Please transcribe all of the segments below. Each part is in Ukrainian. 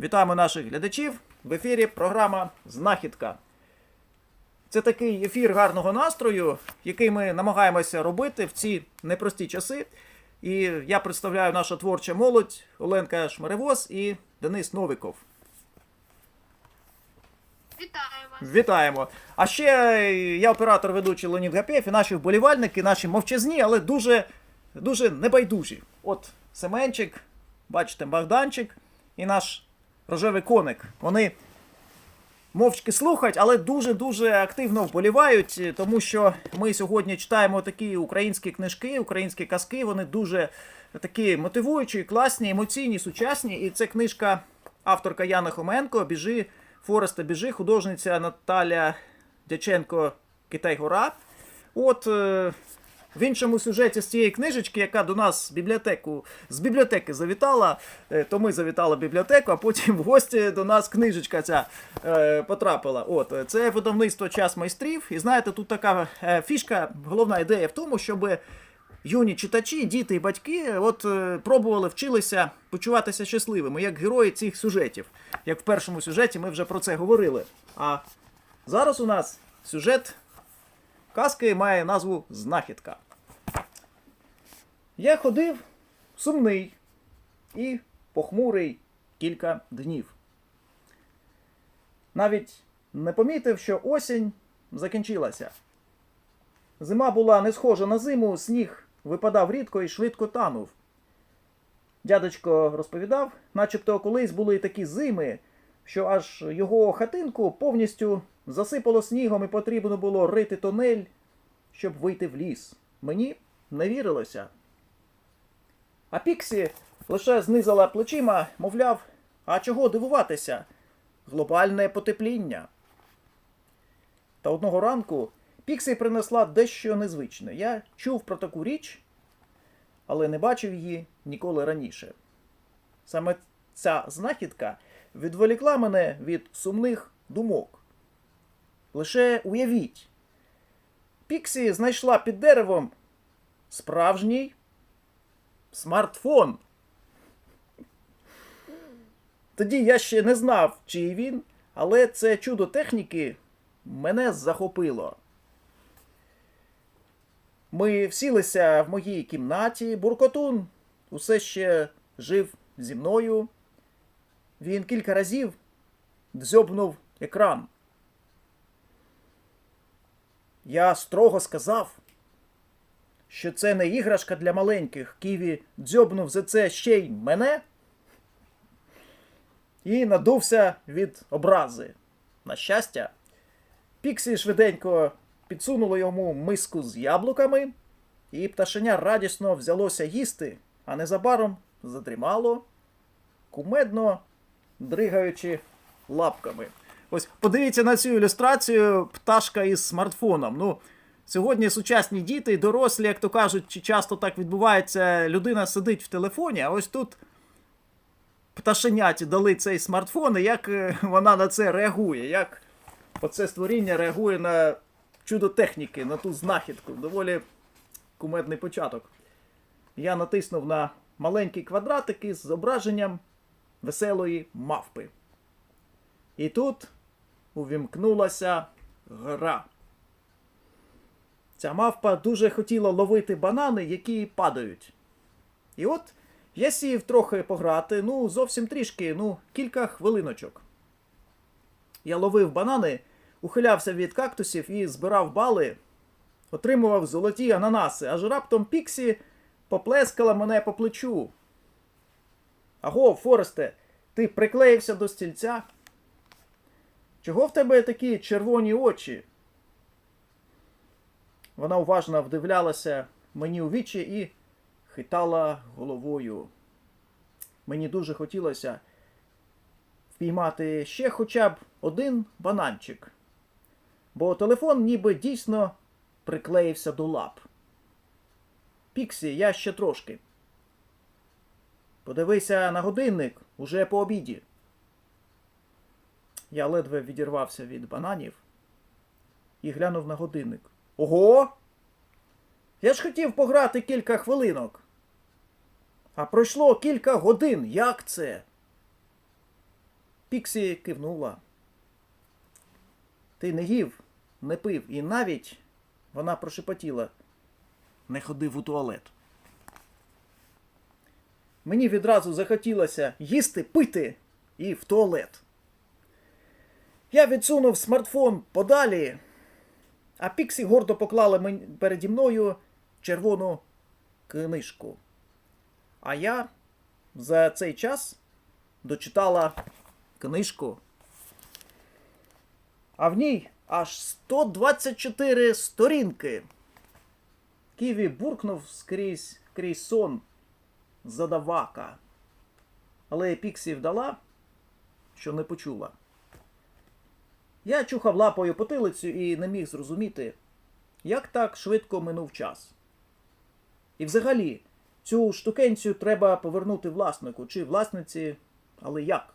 Вітаємо наших глядачів. В ефірі програма Знахідка. Це такий ефір гарного настрою, який ми намагаємося робити в ці непрості часи. І я представляю наша творча молодь Оленка Шмаревоз і Денис Новиков. Вітаю вас. Вітаємо! А ще я оператор ведучий Леонід Гапєв і наші вболівальники, наші мовчазні, але дуже, дуже небайдужі. От Семенчик, бачите, Богданчик і наш рожевий коник. Вони мовчки слухають, але дуже-дуже активно вболівають, е, тому що ми сьогодні читаємо такі українські книжки, українські казки. Вони дуже такі мотивуючі, класні, емоційні, сучасні. І це книжка авторка Яна Хоменко Біжи, Фореста Біжи, художниця Наталя Дяченко Китай-Гора. От е, в іншому сюжеті з цієї книжечки, яка до нас в бібліотеку, з бібліотеки завітала, е, то ми завітали бібліотеку, а потім в гості до нас книжечка ця е, потрапила. От, е, це видавництво Час майстрів. І знаєте, тут така е, фішка, головна ідея в тому, щоб юні читачі, діти і батьки от е, пробували вчилися почуватися щасливими, як герої цих сюжетів. Як в першому сюжеті ми вже про це говорили. А зараз у нас сюжет казки має назву Знахідка. Я ходив сумний і похмурий кілька днів. Навіть не помітив, що осінь закінчилася. Зима була не схожа на зиму, сніг випадав рідко і швидко танув. Дядечко розповідав, начебто колись були такі зими, що аж його хатинку повністю засипало снігом і потрібно було рити тунель, щоб вийти в ліс. Мені не вірилося. А Піксі лише знизала плечима, мовляв, а чого дивуватися? Глобальне потепління. Та одного ранку Піксі принесла дещо незвичне. Я чув про таку річ, але не бачив її ніколи раніше. Саме ця знахідка відволікла мене від сумних думок. Лише уявіть, Піксі знайшла під деревом справжній смартфон. Тоді я ще не знав, чий він, але це чудо техніки мене захопило. Ми всілися в моїй кімнаті. Буркотун усе ще жив зі мною. Він кілька разів дзьобнув екран. Я строго сказав, що це не іграшка для маленьких. Ківі дзьобнув за це ще й мене і надувся від образи. На щастя, Піксі швиденько підсунуло йому миску з яблуками, і пташеня радісно взялося їсти, а незабаром задрімало, кумедно дригаючи лапками. Ось подивіться на цю ілюстрацію пташка із смартфоном. Ну, сьогодні сучасні діти і дорослі, як то кажуть, чи часто так відбувається, людина сидить в телефоні, а ось тут пташеняті дали цей смартфон, і як е, вона на це реагує, як оце створіння реагує на чудо техніки, на ту знахідку. Доволі кумедний початок. Я натиснув на маленький квадратик із зображенням веселої мавпи. І тут увімкнулася гра. Ця мавпа дуже хотіла ловити банани, які падають. І от я сів трохи пограти, ну, зовсім трішки, ну, кілька хвилиночок. Я ловив банани, ухилявся від кактусів і збирав бали, отримував золоті ананаси, аж раптом Піксі поплескала мене по плечу. Аго, Форесте, ти приклеївся до стільця? Чого в тебе такі червоні очі? Вона уважно вдивлялася мені у вічі і хитала головою. Мені дуже хотілося впіймати ще хоча б один бананчик, бо телефон ніби дійсно приклеївся до лап. Піксі, я ще трошки. Подивися на годинник уже по обіді. Я ледве відірвався від бананів і глянув на годинник. Ого! Я ж хотів пограти кілька хвилинок. А пройшло кілька годин. Як це? Піксі кивнула. Ти не їв, не пив, і навіть вона прошепотіла. Не ходив у туалет. Мені відразу захотілося їсти, пити і в туалет. Я відсунув смартфон подалі, а Піксі гордо поклала переді мною червону книжку. А я за цей час дочитала книжку. А в ній аж 124 сторінки. Ківі буркнув скрізь крізь сон задавака. Але Піксі вдала, що не почула. Я чухав лапою потилицю і не міг зрозуміти, як так швидко минув час. І взагалі, цю штукенцію треба повернути власнику чи власниці, але як?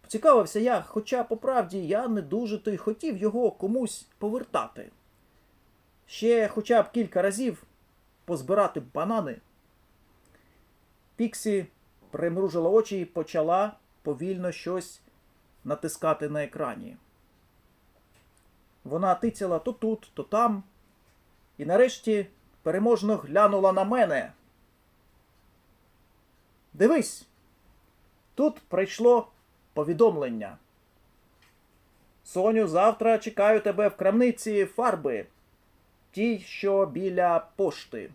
Поцікавився я, хоча по правді я не дуже то й хотів його комусь повертати. Ще хоча б кілька разів позбирати банани. Піксі примружила очі і почала повільно щось натискати на екрані. Вона тицяла то тут, то там, і нарешті переможно глянула на мене. Дивись, тут прийшло повідомлення. Соню, завтра чекаю тебе в крамниці фарби, тій, що біля пошти.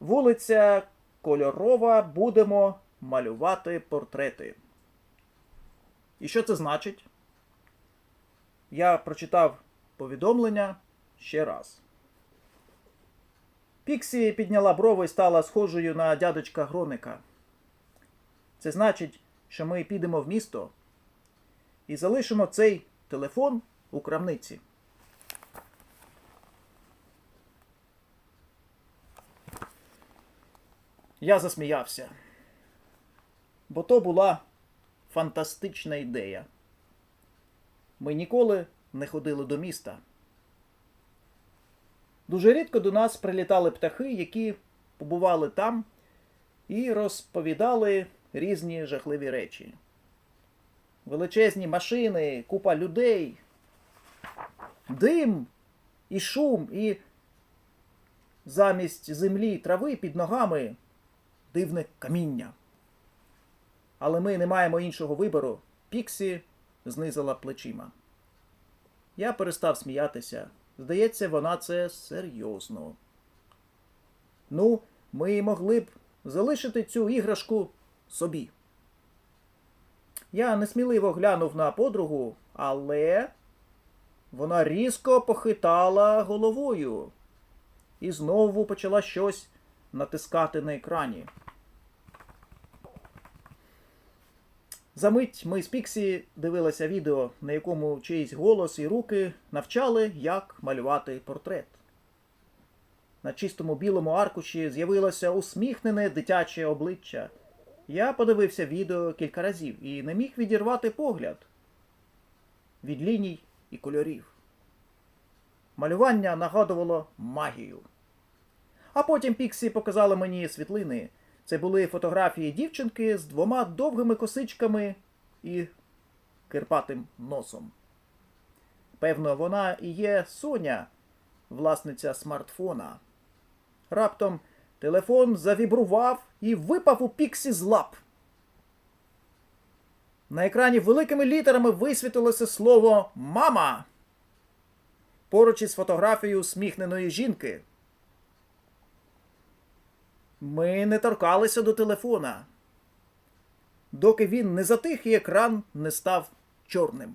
Вулиця Кольорова будемо малювати портрети. І що це значить? Я прочитав повідомлення ще раз. Піксі підняла брови і стала схожою на дядечка Гроника. Це значить, що ми підемо в місто і залишимо цей телефон у крамниці. Я засміявся, бо то була фантастична ідея. Ми ніколи не ходили до міста. Дуже рідко до нас прилітали птахи, які побували там і розповідали різні жахливі речі. Величезні машини, купа людей, дим і шум, і замість землі трави під ногами дивне каміння. Але ми не маємо іншого вибору. Піксі знизила плечима. Я перестав сміятися. Здається, вона це серйозно. Ну, ми могли б залишити цю іграшку собі. Я несміливо глянув на подругу, але вона різко похитала головою і знову почала щось натискати на екрані. Замить ми з Піксі дивилися відео, на якому чийсь голос і руки навчали, як малювати портрет. На чистому білому аркуші з'явилося усміхнене дитяче обличчя. Я подивився відео кілька разів і не міг відірвати погляд від ліній і кольорів. Малювання нагадувало магію. А потім Піксі показала мені світлини. Це були фотографії дівчинки з двома довгими косичками і кирпатим носом. Певно, вона і є Соня, власниця смартфона. Раптом телефон завібрував і випав у Піксі з лап. На екрані великими літерами висвітилося слово Мама. Поруч із фотографією усміхненої жінки. Ми не торкалися до телефона, доки він не затих і екран не став чорним.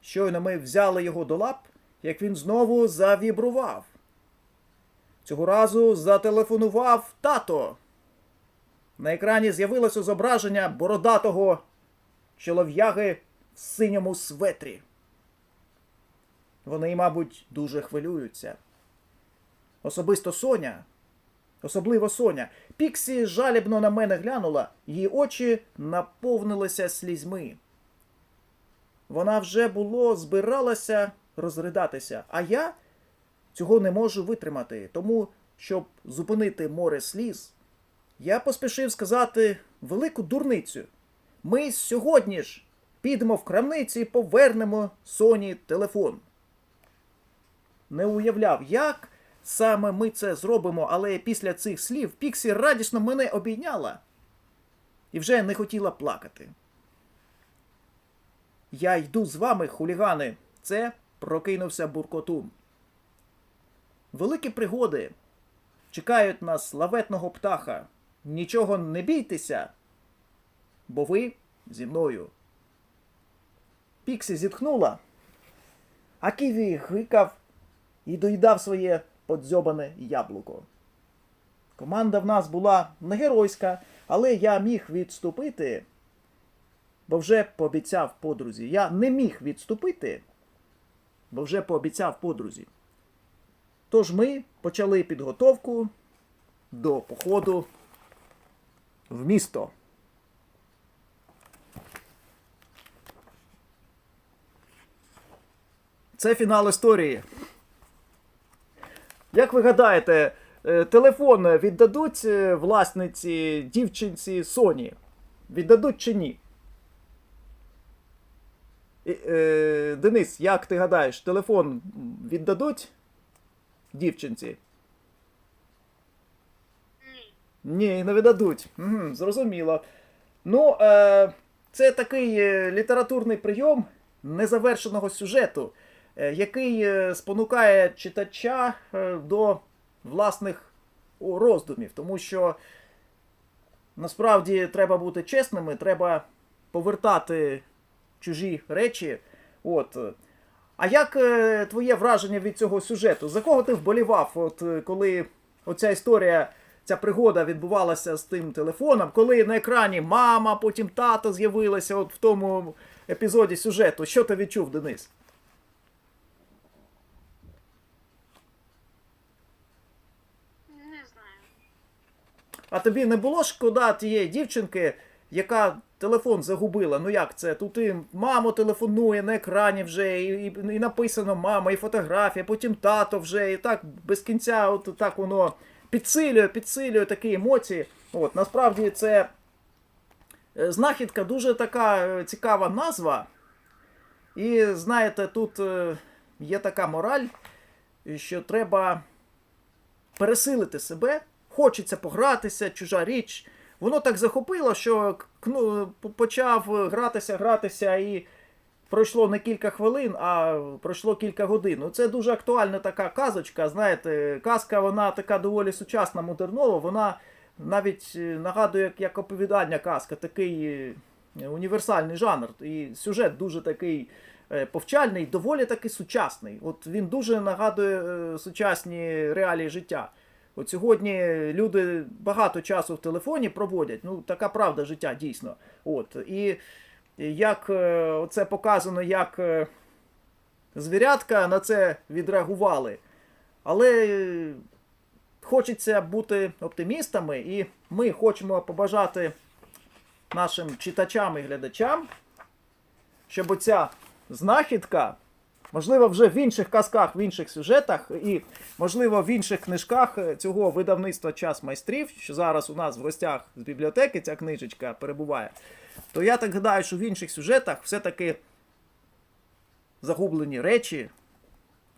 Щойно ми взяли його до лап, як він знову завібрував. Цього разу зателефонував тато. На екрані з'явилося зображення бородатого чолов'яги в синьому светрі. Вони, мабуть, дуже хвилюються. Особисто Соня. Особливо Соня. Піксі жалібно на мене глянула, її очі наповнилися слізьми. Вона вже було збиралася розридатися, а я цього не можу витримати, тому, щоб зупинити море сліз, я поспішив сказати велику дурницю. Ми сьогодні ж підемо в крамниці і повернемо Соні телефон. Не уявляв, як саме ми це зробимо, але після цих слів Піксі радісно мене обійняла і вже не хотіла плакати. Я йду з вами, хулігани. Це прокинувся буркотун. Великі пригоди чекають на славетного птаха. Нічого не бійтеся, бо ви зі мною. Піксі зітхнула, а Ківі гикав і доїдав своє подзьобане яблуко. Команда в нас була не геройська, але я міг відступити, бо вже пообіцяв подрузі. Я не міг відступити, бо вже пообіцяв подрузі. Тож ми почали підготовку до походу в місто. Це фінал історії. Як ви гадаєте, е, телефон віддадуть е, власниці дівчинці Соні? Віддадуть чи ні? Е, Денис, як ти гадаєш, телефон віддадуть дівчинці? Ні, не віддадуть. Угу, зрозуміло. Ну, е, це такий літературний прийом незавершеного сюжету, який е, спонукає читача е, до власних роздумів. Тому що насправді треба бути чесними, треба повертати чужі речі. От. А як е, твоє враження від цього сюжету? За кого ти вболівав, от е, коли оця історія, ця пригода відбувалася з тим телефоном, коли на екрані мама, потім тато з'явилися от в тому епізоді сюжету? Що ти відчув, Денис? А тобі не було шкода тієї дівчинки, яка телефон загубила? Ну як це? Тут і мамо телефонує на екрані вже, і, і, і написано мама, і фотографія, потім тато вже, і так без кінця, от так воно підсилює, підсилює такі емоції. От, насправді це е, знахідка дуже така е, цікава назва. І знаєте, тут е, є така мораль, що треба пересилити себе, хочеться погратися, чужа річ. Воно так захопило, що ну, почав гратися, гратися, і пройшло не кілька хвилин, а пройшло кілька годин. Ну, Це дуже актуальна така казочка. Знаєте, казка вона така доволі сучасна, модернова. Вона навіть е, нагадує як, оповідання казка, такий е, універсальний жанр. І сюжет дуже такий е, повчальний, доволі таки сучасний. От він дуже нагадує сучасні реалії життя. От сьогодні люди багато часу в телефоні проводять. Ну, така правда життя дійсно. От. І як е, це показано, як е, звірятка на це відреагували. Але е, хочеться бути оптимістами, і ми хочемо побажати нашим читачам і глядачам, щоб оця знахідка, можливо, вже в інших казках, в інших сюжетах, і, можливо, в інших книжках е, цього видавництва Час майстрів, що зараз у нас в гостях з бібліотеки ця книжечка перебуває, то я так гадаю, що в інших сюжетах все-таки загублені речі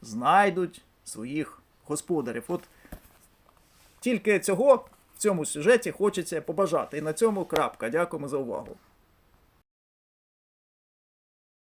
знайдуть своїх господарів. От тільки цього в цьому сюжеті хочеться побажати. І на цьому крапка. Дякуємо за увагу.